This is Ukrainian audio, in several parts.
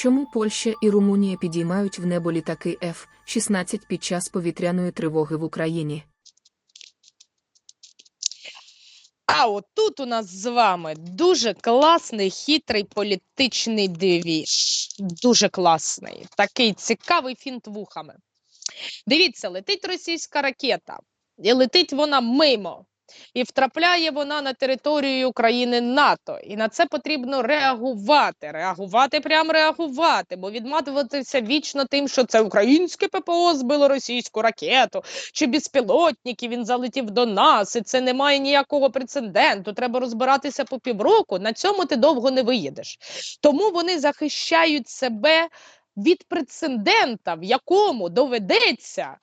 Чому Польща і Румунія підіймають в небо літаки F-16 під час повітряної тривоги в Україні? А от тут у нас з вами дуже класний, хитрий політичний двіж. Дуже класний. Такий цікавий фінт вухами. Дивіться, летить російська ракета, і летить вона мимо. І втрапляє вона на територію України НАТО. І на це потрібно реагувати. Реагувати, прям реагувати, бо відматуватися вічно тим, що це українське ППО збило російську ракету, чи безпілотники він залетів до нас, і це не має ніякого прецеденту. Треба розбиратися по півроку. На цьому ти довго не виїдеш. Тому вони захищають себе від прецедента, в якому доведеться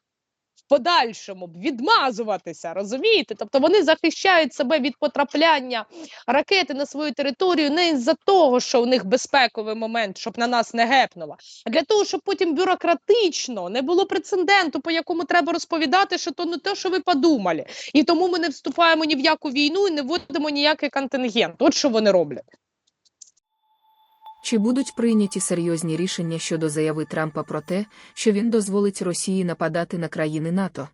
подальшому відмазуватися, розумієте? Тобто вони захищають себе від потрапляння ракети на свою територію не із-за того, що у них безпековий момент, щоб на нас не гепнуло, а для того, щоб потім бюрократично не було прецеденту, по якому треба розповідати, що то не те, що ви подумали. І тому ми не вступаємо ні в яку війну і не вводимо ніякий контингент. От що вони роблять. Чи будуть прийняті серйозні рішення щодо заяви Трампа про те, що він дозволить Росії нападати на країни НАТО?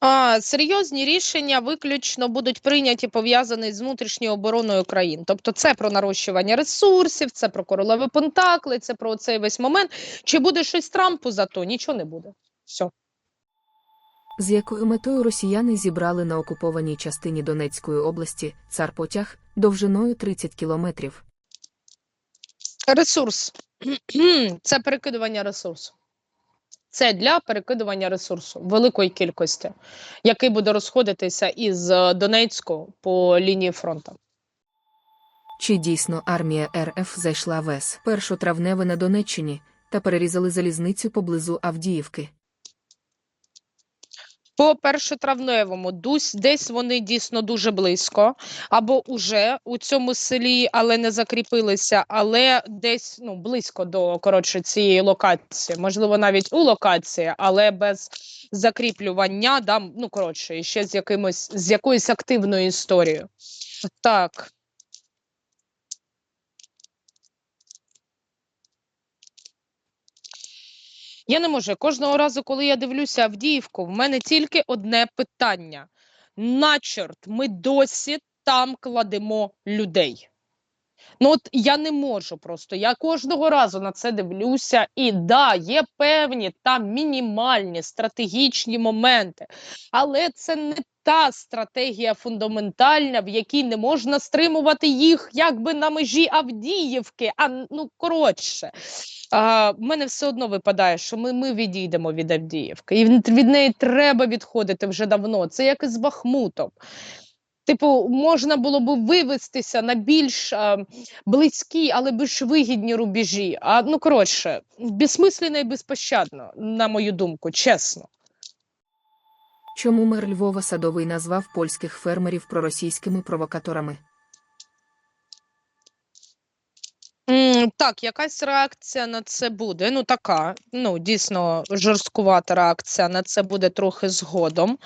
А, серйозні рішення виключно будуть прийняті пов'язані з внутрішньою обороною країн. Тобто, це про нарощування ресурсів, це про королеві Пентакли, це про цей весь момент. Чи буде щось Трампу за то? Нічого не буде. Все. З якою метою росіяни зібрали на окупованій частині Донецької області цар-потяг довжиною 30 кілометрів? Ресурс це перекидування ресурсу. Це для перекидування ресурсу великої кількості, який буде розходитися із е, Донецьку по лінії фронту. Чи дійсно армія РФ зайшла в ЕС першотравневе на Донеччині та перерізали залізницю поблизу Авдіївки? По першотравневому дусь, десь вони дійсно дуже близько, або уже у цьому селі, але не закріпилися, але десь ну близько до коротше цієї локації, можливо, навіть у локації, але без закріплювання, да, ну коротше, ще з якимось з якоюсь активною історією. Так. Я не можу. Кожного разу, коли я дивлюся Авдіївку, в мене тільки одне питання: на чорт, ми досі там кладемо людей. Ну, от я не можу просто. Я кожного разу на це дивлюся, і да, є певні там мінімальні стратегічні моменти, але це не та стратегія фундаментальна, в якій не можна стримувати їх якби на межі Авдіївки. А ну коротше, а, в мене все одно випадає, що ми, ми відійдемо від Авдіївки, і від, неї треба відходити вже давно. Це як і з Бахмутом. Типу, можна було б вивестися на більш а, близькі, але більш вигідні рубежі. А ну коротше, безсмислено і безпощадно, на мою думку, чесно. Чому мер Львова Садовий назвав польських фермерів проросійськими провокаторами? Mm, Так, якась реакція на це буде. Ну, така, ну, дійсно, жорсткувата реакція на це буде трохи згодом.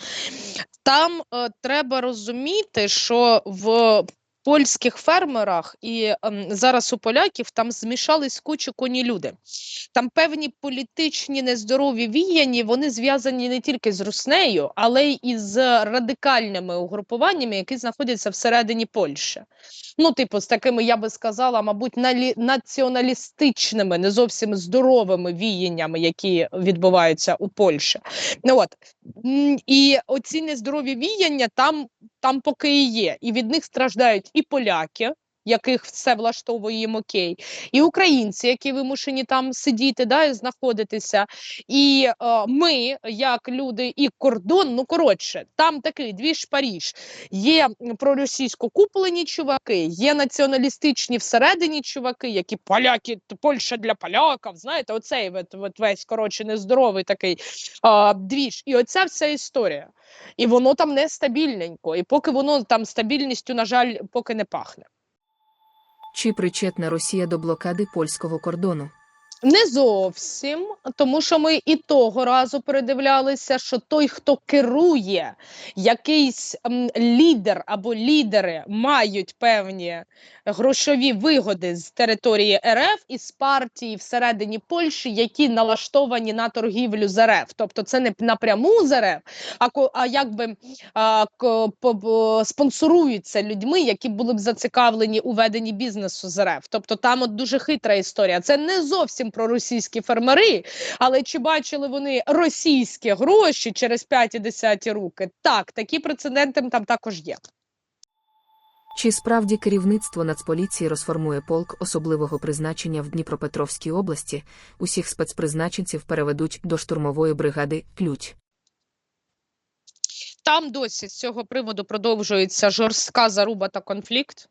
Там е, треба розуміти, що в польських фермерах і ем, зараз у поляків там змішались кучу коні люди. Там певні політичні нездорові віяні, вони зв'язані не тільки з Руснею, але й із радикальними угрупуваннями, які знаходяться всередині Польщі. Ну, типу, з такими, я би сказала, мабуть, налі... націоналістичними, не зовсім здоровими віяннями, які відбуваються у Польщі. Ну, от. І оці нездорові віяння там, там поки і є. І від них страждають і поляки, яких все влаштовує їм окей, і українці, які вимушені там сидіти, да, і знаходитися. І е, ми, як люди, і кордон, ну коротше, там такий двіж Паріж. Є проросійсько куплені чуваки, є націоналістичні всередині чуваки, які поляки, Польща для поляків. Знаєте, оцей от, от весь коротше нездоровий такий а, двіж. І оця вся історія. І воно там нестабільненько. І поки воно там стабільністю, на жаль, поки не пахне. Чи причетна Росія до блокади польського кордону? Не зовсім, тому що ми і того разу передивлялися, що той, хто керує, якийсь м, лідер або лідери мають певні грошові вигоди з території РФ і з партії всередині Польщі, які налаштовані на торгівлю з РФ. Тобто це не напряму з РФ, а, а якби а, по- по- спонсоруються людьми, які були б зацікавлені у веденні бізнесу з РФ. Тобто там от дуже хитра історія. Це не зовсім про російські фермери, але чи бачили вони російські гроші через 5 і 10 руки? Так, такі прецеденти там також є. Чи справді керівництво Нацполіції розформує полк особливого призначення в Дніпропетровській області, усіх спецпризначенців переведуть до штурмової бригади Ключ? Там досі з цього приводу продовжується жорстка заруба та конфлікт.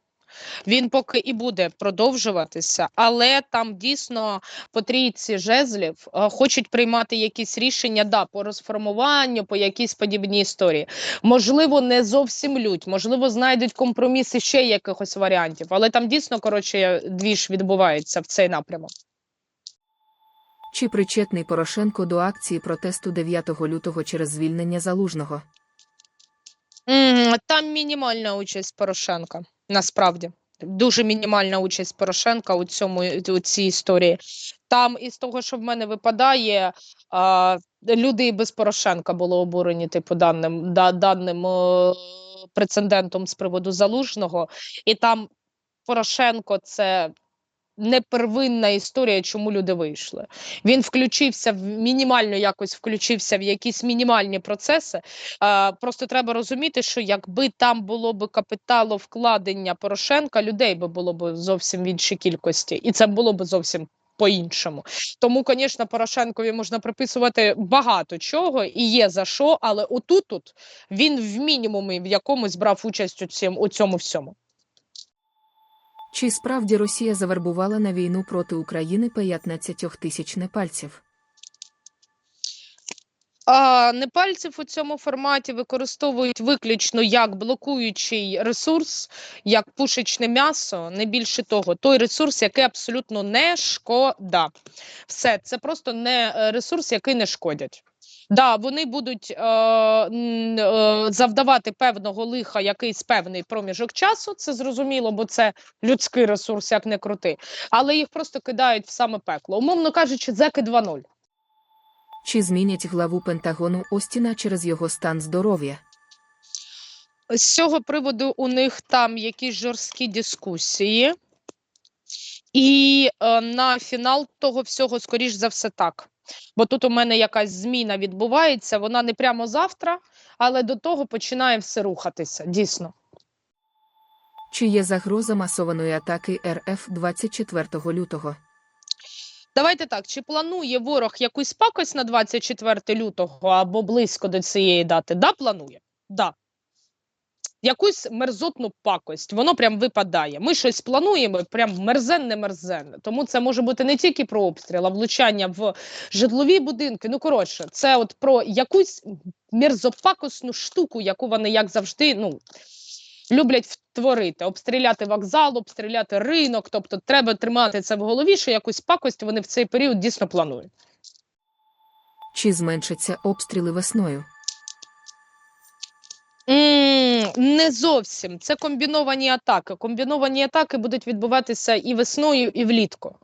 Він поки і буде продовжуватися, але там дійсно по трійці жезлів е, хочуть приймати якісь рішення да, по розформуванню, по якійсь подібній історії. Можливо, не зовсім лють, можливо, знайдуть компроміси ще якихось варіантів, але там дійсно коротше двіж відбувається в цей напрямок. Чи причетний Порошенко до акції протесту 9 лютого через звільнення залужного? Там мінімальна участь Порошенка, насправді. Дуже мінімальна участь Порошенка у цьому у цій історії. Там із того, що в мене випадає, а, люди і без Порошенка були обурені, типу, даним, да, даним о, прецедентом з приводу залужного, і там Порошенко це не первинна історія, чому люди вийшли. Він включився в мінімально якось включився в якісь мінімальні процеси. А, просто треба розуміти, що якби там було б капіталовкладення Порошенка, людей би було б зовсім в іншій кількості, і це було б зовсім. По-іншому, тому, звісно, Порошенкові можна приписувати багато чого і є за що, але отут тут він в мінімумі в якомусь брав участь у цьому, у цьому всьому. Чи справді Росія завербувала на війну проти України 15 тисяч непальців? А, непальців у цьому форматі використовують виключно як блокуючий ресурс, як пушечне м'ясо, не більше того, той ресурс, який абсолютно не шкода. Все, це просто не е, ресурс, який не шкодять. Да, вони будуть е, е, завдавати певного лиха якийсь певний проміжок часу, це зрозуміло, бо це людський ресурс, як не крути, але їх просто кидають в саме пекло. Умовно кажучи, зеки 2.0. Чи змінять главу Пентагону Остіна через його стан здоров'я? з цього приводу у них там якісь жорсткі дискусії, і е, на фінал того всього, скоріш за все, так. Бо тут у мене якась зміна відбувається, вона не прямо завтра, але до того починає все рухатися. Дійсно. Чи є загроза масованої атаки РФ 24 лютого? Давайте так: чи планує ворог якусь пакость на 24 лютого або близько до цієї дати? Да, планує. Да. Якусь мерзотну пакость, воно прям випадає. Ми щось плануємо, прям мерзенне мерзенне. Тому це може бути не тільки про обстріл, а влучання в житлові будинки. Ну коротше, це от про якусь мерзопакосну штуку, яку вони як завжди ну, люблять втворити. Обстріляти вокзал, обстріляти ринок. Тобто треба тримати це в голові, що якусь пакость вони в цей період дійсно планують. Чи зменшаться обстріли весною? Не зовсім. Це комбіновані атаки. Комбіновані атаки будуть відбуватися і весною, і влітку.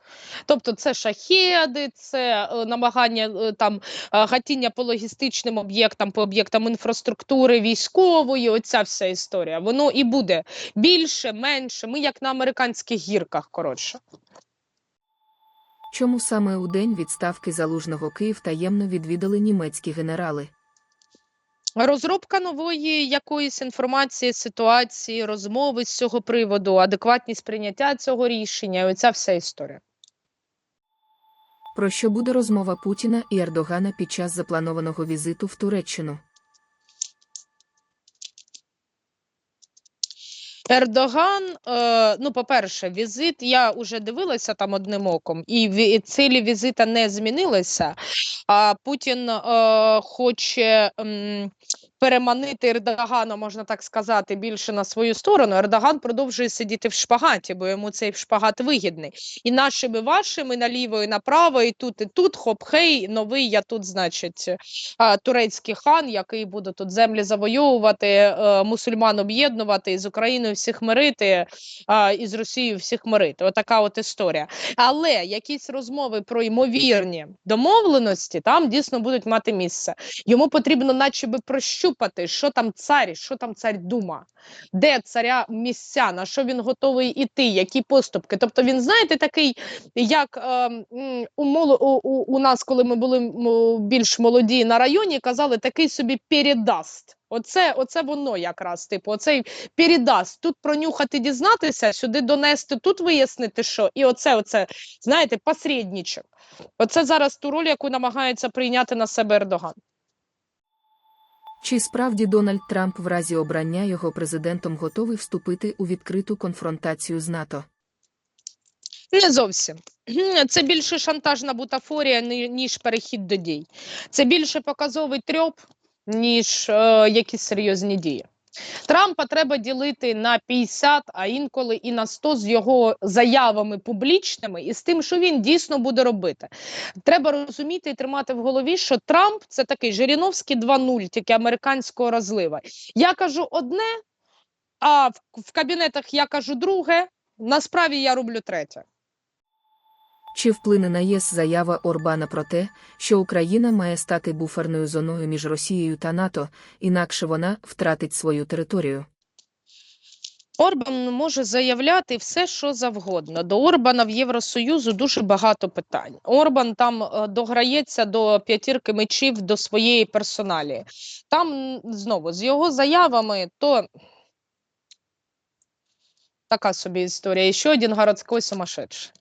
Тобто, це шахеди, це е, намагання е, там е, гатіння по логістичним об'єктам, по об'єктам інфраструктури військової. Оця вся історія. Воно і буде більше, менше. Ми як на американських гірках. Коротше. Чому саме у день відставки залужного Київ таємно відвідали німецькі генерали? Розробка нової якоїсь інформації, ситуації, розмови з цього приводу, адекватність прийняття цього рішення. і Оця вся історія. Про що буде розмова Путіна і Ердогана під час запланованого візиту в Туреччину? Ердоган, е, ну, по-перше, візит, я вже дивилася там одним оком, і цілі візита не змінилися. А Путін е, хоче м, переманити Ердогана, можна так сказати, більше на свою сторону. Ердоган продовжує сидіти в шпагаті, бо йому цей шпагат вигідний. І нашими вашими наліво і направо, і тут, і тут, хоп, хей, новий я тут, значить, турецький хан, який буде тут землі завойовувати, е, мусульман об'єднувати, і з Україною всіх мирити, і з Росією всіх мирити. Отака от історія. Але якісь розмови про ймовірні домовленості там дійсно будуть мати місце. Йому потрібно, наче би, прощупати, що там цар, що там цар дума, де царя місця, на що він готовий іти, які поступки. Тобто він, знаєте, такий, як е, у, у, у, у нас, коли ми були більш молоді на районі, казали, такий собі передаст. Оце, оце воно якраз, типу, оцей передаст. Тут пронюхати, дізнатися, сюди донести, тут вияснити, що. І оце, оце, знаєте, посередничок. Оце зараз ту роль, яку намагається прийняти на себе Ердоган. Чи справді Дональд Трамп в разі обрання його президентом готовий вступити у відкриту конфронтацію з НАТО? Не зовсім. Це більше шантажна бутафорія, ні- ніж перехід до дій. Це більше показовий трьоп, ніж е, якісь серйозні дії. Трампа треба ділити на 50, а інколи і на 100 з його заявами публічними і з тим, що він дійсно буде робити. Треба розуміти і тримати в голові, що Трамп це такий Жириновський 2.0, тільки американського розлива. Я кажу одне, а в, в кабінетах я кажу друге. Насправді я роблю третє. Чи вплине на ЄС заява Орбана про те, що Україна має стати буферною зоною між Росією та НАТО, інакше вона втратить свою територію? Орбан може заявляти все, що завгодно. До Орбана в Євросоюзу дуже багато питань. Орбан там е, дограється до п'ятірки мечів до своєї персоналі. Там знову з його заявами, то така собі історія. І ще один городський сумасшедший.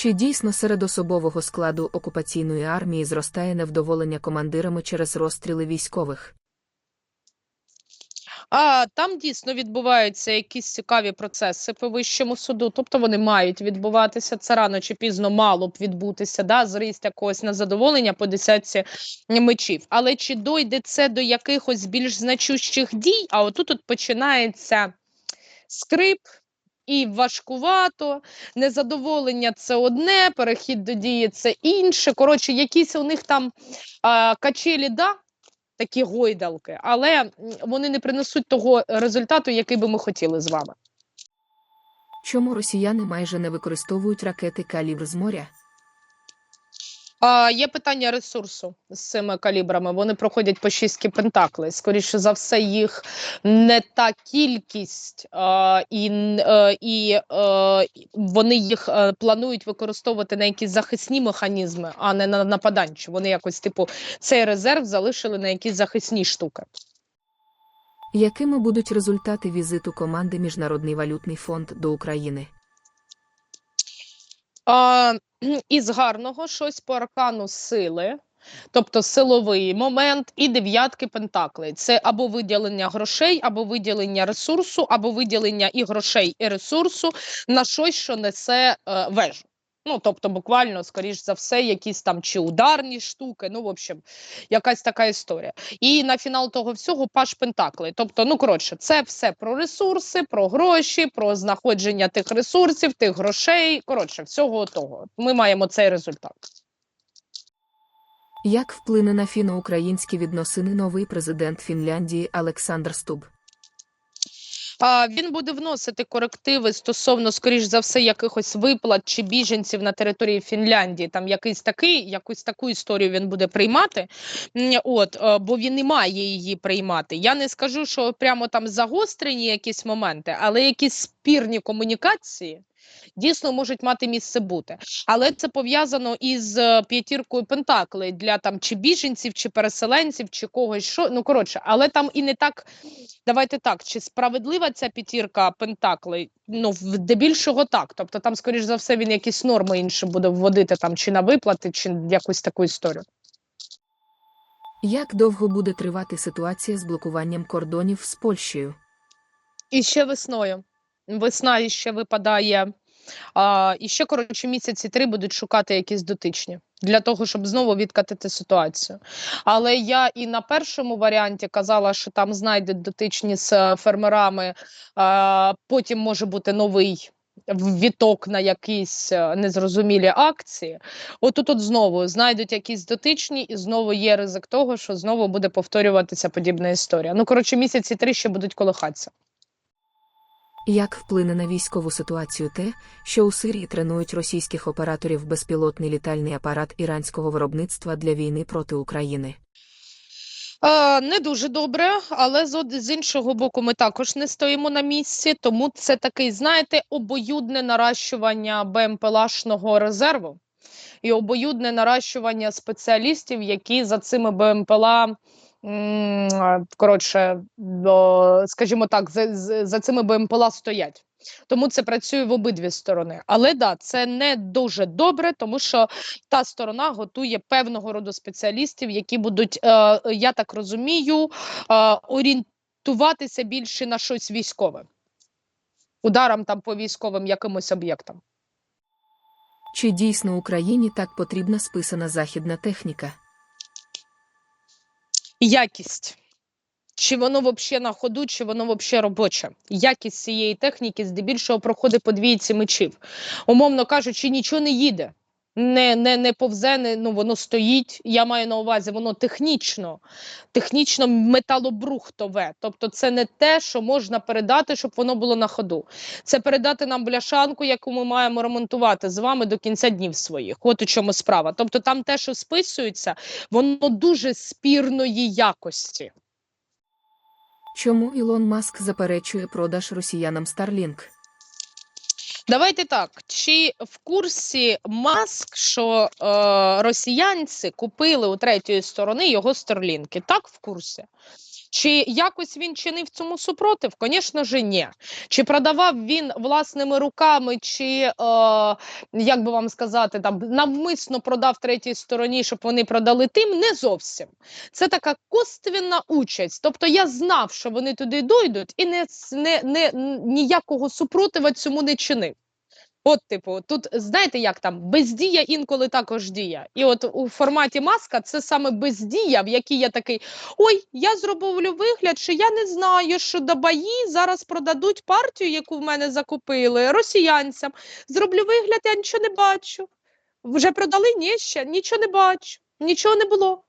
Чи дійсно серед особового складу окупаційної армії зростає невдоволення командирами через розстріли військових? А там дійсно відбуваються якісь цікаві процеси по вищому суду, тобто вони мають відбуватися. Це рано чи пізно мало б відбутися, да, зріст якогось незадоволення по десятці мечів. Але чи дойде це до якихось більш значущих дій? А отут от починається скрип. І важкувато, незадоволення це одне, перехід до дії це інше. Коротше, якісь у них там а, качелі, да, такі гойдалки, але вони не принесуть того результату, який би ми хотіли з вами. Чому росіяни майже не використовують ракети калібр з моря? А, є питання ресурсу з цими калібрами. Вони проходять по шістки пентаклей. Скоріше за все, їх не та кількість, а, і, е, і е, вони їх е, планують використовувати на якісь захисні механізми, а не на нападанчі. Вони якось, типу, цей резерв залишили на якісь захисні штуки. Якими будуть результати візиту команди Міжнародний валютний фонд до України? А, із гарного щось по аркану сили, тобто силовий момент, і дев'ятки пентаклей. Це або виділення грошей, або виділення ресурсу, або виділення і грошей, і ресурсу на щось, що несе е, вежу. Ну, тобто, буквально, скоріш за все, якісь там чи ударні штуки, ну, в общем, якась така історія. І на фінал того всього паш пентаклей. Тобто, ну коротше, це все про ресурси, про гроші, про знаходження тих ресурсів, тих грошей. Коротше, всього того. Ми маємо цей результат. Як вплине на фіно-українські відносини новий президент Фінляндії Олександр Стуб? А, він буде вносити корективи стосовно, скоріш за все, якихось виплат чи біженців на території Фінляндії. Там якийсь такий, якусь таку історію він буде приймати. От, е, бо він не має її приймати. Я не скажу, що прямо там загострені якісь моменти, але якісь спірні комунікації. Дійсно можуть мати місце бути, але це пов'язано із е, п'ятіркою Пентаклей для там чи біженців, чи переселенців, чи когось що. Ну коротше, але там і не так. Давайте так, чи справедлива ця п'ятірка Пентаклей? Ну, здебільшого так. Тобто, там, скоріш за все, він якісь норми інші буде вводити там чи на виплати, чи якусь таку історію. Як довго буде тривати ситуація з блокуванням кордонів з Польщею? І ще весною. Весна ще випадає. А, і ще, коротше, місяці три будуть шукати якісь дотичні. Для того щоб знову відкатити ситуацію, але я і на першому варіанті казала, що там знайдуть дотичні з е, фермерами. а потім може бути новий віток на якісь е, незрозумілі акції. Отут от знову знайдуть якісь дотичні, і знову є ризик того, що знову буде повторюватися подібна історія. Ну коротше, місяці три ще будуть колихатися. Як вплине на військову ситуацію те, що у Сирії тренують російських операторів безпілотний літальний апарат іранського виробництва для війни проти України? Е, не дуже добре, але з, іншого боку, ми також не стоїмо на місці, тому це такий, знаєте, обоюдне наращування БМПЛАшного резерву і обоюдне наращування спеціалістів, які за цими БМПЛА. Коротше, скажімо так, за за цими БМПЛА стоять. Тому це працює в обидві сторони. Але да, це не дуже добре, тому що та сторона готує певного роду спеціалістів, які будуть, е, я так розумію, е, орієнтуватися більше на щось військове, ударам там по військовим якимось об'єктам. Чи дійсно Україні так потрібна списана західна техніка? Якість. Чи воно взагалі на ходу, чи воно взагалі робоче? Якість цієї техніки здебільшого проходить по двійці мечів. Умовно кажучи, нічого не їде. Не, не, не повзе, не, ну воно стоїть. Я маю на увазі, воно технічно, технічно металобрухтове. Тобто, це не те, що можна передати, щоб воно було на ходу. Це передати нам бляшанку, яку ми маємо ремонтувати з вами до кінця днів своїх. От у чому справа. Тобто, там те, що списується, воно дуже спірної якості. Чому Ілон Маск заперечує продаж росіянам Starlink? Давайте так. Чи в курсі Маск, що е, росіянці купили у третьої сторони його сторлінки? Так, в курсі. Чи якось він чинив цьому супротив? Звісно ж, ні. Чи продавав він власними руками, чи е, як би вам сказати, там навмисно продав третій стороні, щоб вони продали тим? Не зовсім. Це така косвенна участь. Тобто я знав, що вони туди дойдуть, і не, не, не ніякого супротива цьому не чинив. От, типу, тут знаєте, як там бездія інколи також дія. І от у форматі маска це саме бездія, в якій я такий: ой, я зроблю вигляд, що я не знаю, що Дабаї зараз продадуть партію, яку в мене закупили росіянцям. Зроблю вигляд, я нічого не бачу. Вже продали? Ні, ще нічого не бачу, нічого не було.